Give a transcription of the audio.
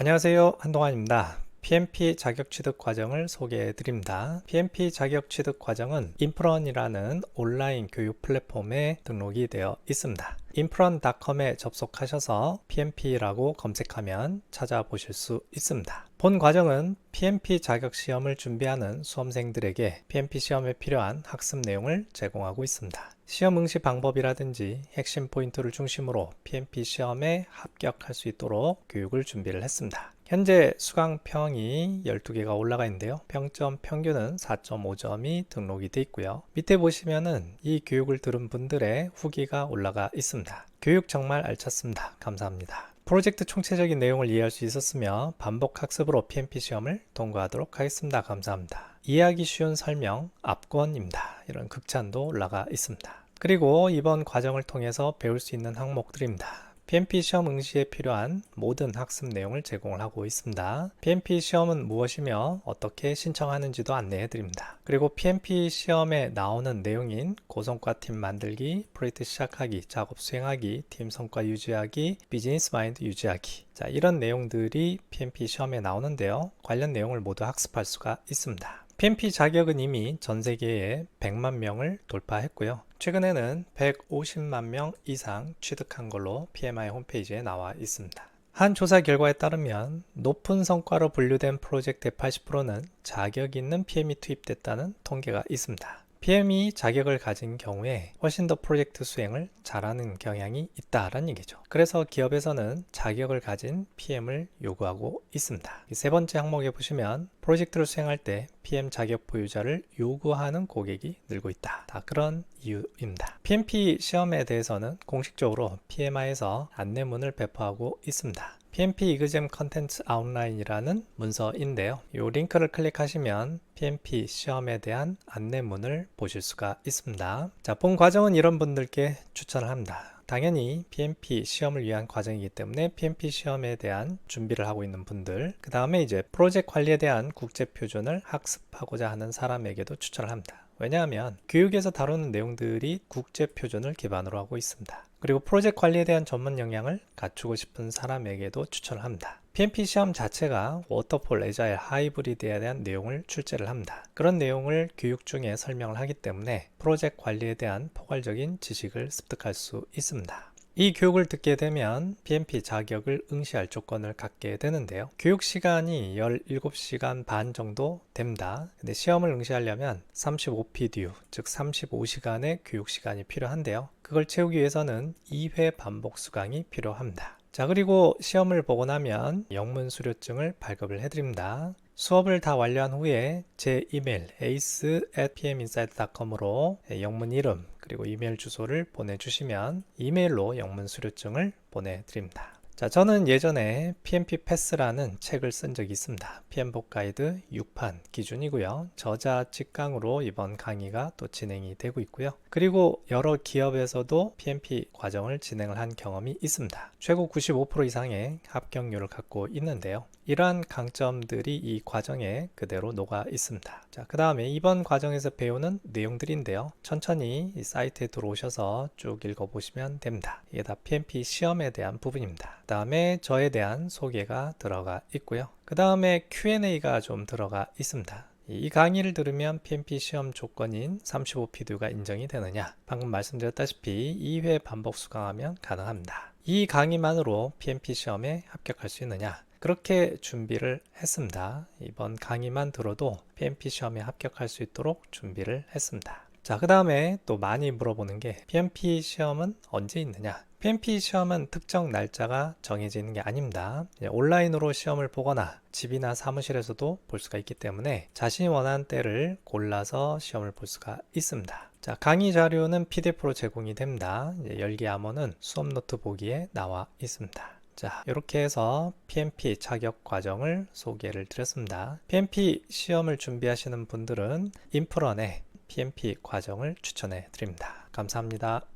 안녕하세요. 한동환입니다. PMP 자격 취득 과정을 소개해 드립니다. PMP 자격 취득 과정은 인프런이라는 온라인 교육 플랫폼에 등록이 되어 있습니다. 인프런.com에 접속하셔서 PMP라고 검색하면 찾아보실 수 있습니다. 본 과정은 PMP 자격 시험을 준비하는 수험생들에게 PMP 시험에 필요한 학습 내용을 제공하고 있습니다. 시험 응시 방법이라든지 핵심 포인트를 중심으로 PMP 시험에 합격할 수 있도록 교육을 준비를 했습니다. 현재 수강평이 12개가 올라가 있는데요. 평점 평균은 4.5점이 등록이 돼 있고요. 밑에 보시면은 이 교육을 들은 분들의 후기가 올라가 있습니다. 교육 정말 알찼습니다. 감사합니다. 프로젝트 총체적인 내용을 이해할 수 있었으며 반복 학습으로 PMP 시험을 통과하도록 하겠습니다. 감사합니다. 이해하기 쉬운 설명 앞권입니다. 이런 극찬도 올라가 있습니다. 그리고 이번 과정을 통해서 배울 수 있는 항목들입니다. PMP 시험 응시에 필요한 모든 학습 내용을 제공을 하고 있습니다. PMP 시험은 무엇이며 어떻게 신청하는지도 안내해 드립니다. 그리고 PMP 시험에 나오는 내용인 고성과 팀 만들기, 프로젝트 시작하기, 작업 수행하기, 팀 성과 유지하기, 비즈니스 마인드 유지하기. 자, 이런 내용들이 PMP 시험에 나오는데요. 관련 내용을 모두 학습할 수가 있습니다. PMP 자격은 이미 전 세계에 100만 명을 돌파했고요. 최근에는 150만 명 이상 취득한 걸로 PMI 홈페이지에 나와 있습니다. 한 조사 결과에 따르면 높은 성과로 분류된 프로젝트의 80%는 자격 있는 PM이 투입됐다는 통계가 있습니다. PM이 자격을 가진 경우에 훨씬 더 프로젝트 수행을 잘하는 경향이 있다라는 얘기죠. 그래서 기업에서는 자격을 가진 PM을 요구하고 있습니다. 세 번째 항목에 보시면 프로젝트를 수행할 때 PM 자격 보유자를 요구하는 고객이 늘고 있다. 다 그런 이유입니다. PMP 시험에 대해서는 공식적으로 PMI에서 안내문을 배포하고 있습니다. PMP 이그잼 컨텐츠 아웃라인이라는 문서인데요. 이 링크를 클릭하시면 PMP 시험에 대한 안내문을 보실 수가 있습니다. 자, 본 과정은 이런 분들께 추천을 합니다. 당연히 PMP 시험을 위한 과정이기 때문에 PMP 시험에 대한 준비를 하고 있는 분들, 그 다음에 이제 프로젝트 관리에 대한 국제 표준을 학습하고자 하는 사람에게도 추천을 합니다. 왜냐하면 교육에서 다루는 내용들이 국제 표준을 기반으로 하고 있습니다. 그리고 프로젝트 관리에 대한 전문 역량을 갖추고 싶은 사람에게도 추천을 합니다. PMP 시험 자체가 워터폴, 에자일, 하이브리드에 대한 내용을 출제를 합니다. 그런 내용을 교육 중에 설명을 하기 때문에 프로젝트 관리에 대한 포괄적인 지식을 습득할 수 있습니다. 이 교육을 듣게 되면 PMP 자격을 응시할 조건을 갖게 되는데요. 교육 시간이 17시간 반 정도 됩니다. 근데 시험을 응시하려면 35PDU, 즉 35시간의 교육 시간이 필요한데요. 그걸 채우기 위해서는 2회 반복 수강이 필요합니다. 자, 그리고 시험을 보고 나면 영문 수료증을 발급을 해드립니다. 수업을 다 완료한 후에 제 이메일 ace@pminsight.com으로 영문 이름 그리고 이메일 주소를 보내주시면 이메일로 영문 수료증을 보내드립니다. 자, 저는 예전에 PMP 패스라는 책을 쓴 적이 있습니다. PM복 가이드 6판 기준이고요. 저자 직강으로 이번 강의가 또 진행이 되고 있고요. 그리고 여러 기업에서도 PMP 과정을 진행을 한 경험이 있습니다. 최고 95% 이상의 합격률을 갖고 있는데요. 이러한 강점들이 이 과정에 그대로 녹아 있습니다. 자, 그 다음에 이번 과정에서 배우는 내용들인데요. 천천히 이 사이트에 들어오셔서 쭉 읽어보시면 됩니다. 이게 다 PMP 시험에 대한 부분입니다. 그 다음에 저에 대한 소개가 들어가 있고요. 그 다음에 Q&A가 좀 들어가 있습니다. 이 강의를 들으면 PMP 시험 조건인 35PD가 인정이 되느냐? 방금 말씀드렸다시피 2회 반복 수강하면 가능합니다. 이 강의만으로 PMP 시험에 합격할 수 있느냐? 그렇게 준비를 했습니다. 이번 강의만 들어도 PMP 시험에 합격할 수 있도록 준비를 했습니다. 자, 그 다음에 또 많이 물어보는 게 PMP 시험은 언제 있느냐? PMP 시험은 특정 날짜가 정해지는 게 아닙니다. 온라인으로 시험을 보거나 집이나 사무실에서도 볼 수가 있기 때문에 자신이 원하는 때를 골라서 시험을 볼 수가 있습니다. 자, 강의 자료는 PDF로 제공이 됩니다. 열기 암호는 수업 노트 보기에 나와 있습니다. 자, 이렇게 해서 PMP 자격 과정을 소개를 드렸습니다. PMP 시험을 준비하시는 분들은 인프런의 PMP 과정을 추천해 드립니다. 감사합니다.